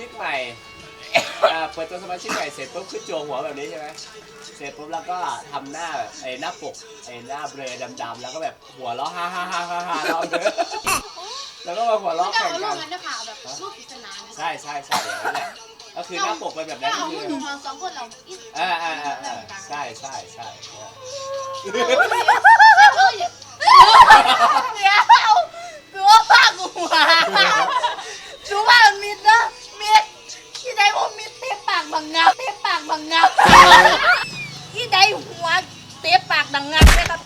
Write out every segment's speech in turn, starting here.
ชิกใหม่อ่าเปิดตัวสมาชิกใหม่เสร็จปุ๊บขึ้นโจงหัวแบบนี้ใช่ไหมเสร็จปุ๊บแล้วก็ทำหน้าแบบไอ้หน้าปกไอ้หน้าเบลอดำๆแล้วก็แบบหัวเราะฮ่าฮ่าฮ่าฮ่าฮ่าเราเยอะแล้วก็มาหัวไม่เราะต้องแข่งเอารูกัปนนั้นด้วยค่ะแบบรูปปริศนานะใช่ใช่ใช่อย่างนั้นแหละก็คือหน้าปกเป็นแบบนั้นเอาก็พคืวกอหนูมาสองคนเราอีอ่าอ่าอ่าอ่าใช่ใช่ใช่เดี๋ย บังงับเตะปากบังงับที่ใดหัวเตะปากดังงับเลยครับ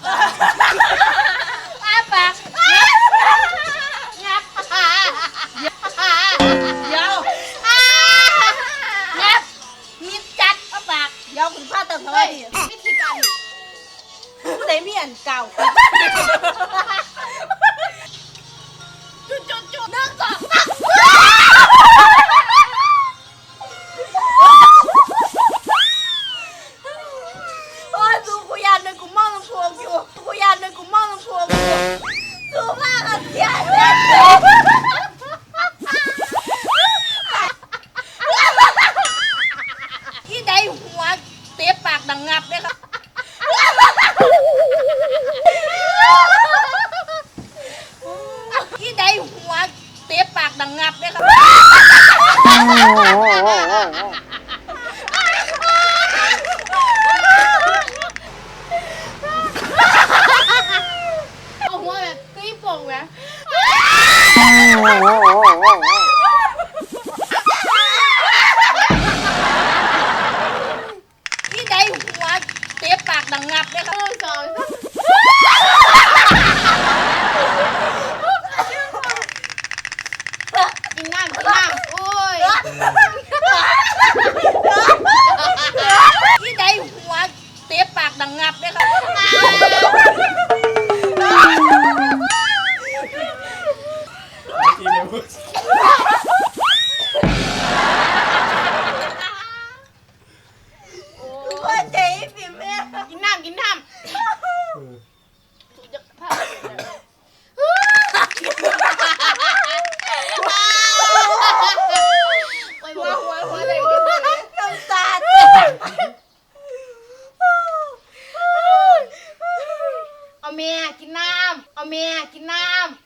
อ้าปากงับเดี๋ยวงับมิดจัดอ้าปากเดี๋ยวคุณพ่อเติมเท่าไหเฮ้ร่ยวิธีการผู้ใดมีอันเก่า เต๊ะปากดังงับเลยครับที่ใดหัวเต๊ะปากดังงับเลยครับเอาหัวแบบกรี๊บโป่งไห สังงับเลยครับหนึ่งสองสามกินน้ำกินน้ำโอ้ยที่ใดหัวเตะปากดังงับเลยครับที่ไม่พูดว่ กินน้ำกินน้ำโอ้ยหัวหัวหัวเลยหัวเลยน้ำตาแตกเอาเมียกินน้ำเอาเมียกินน้ำ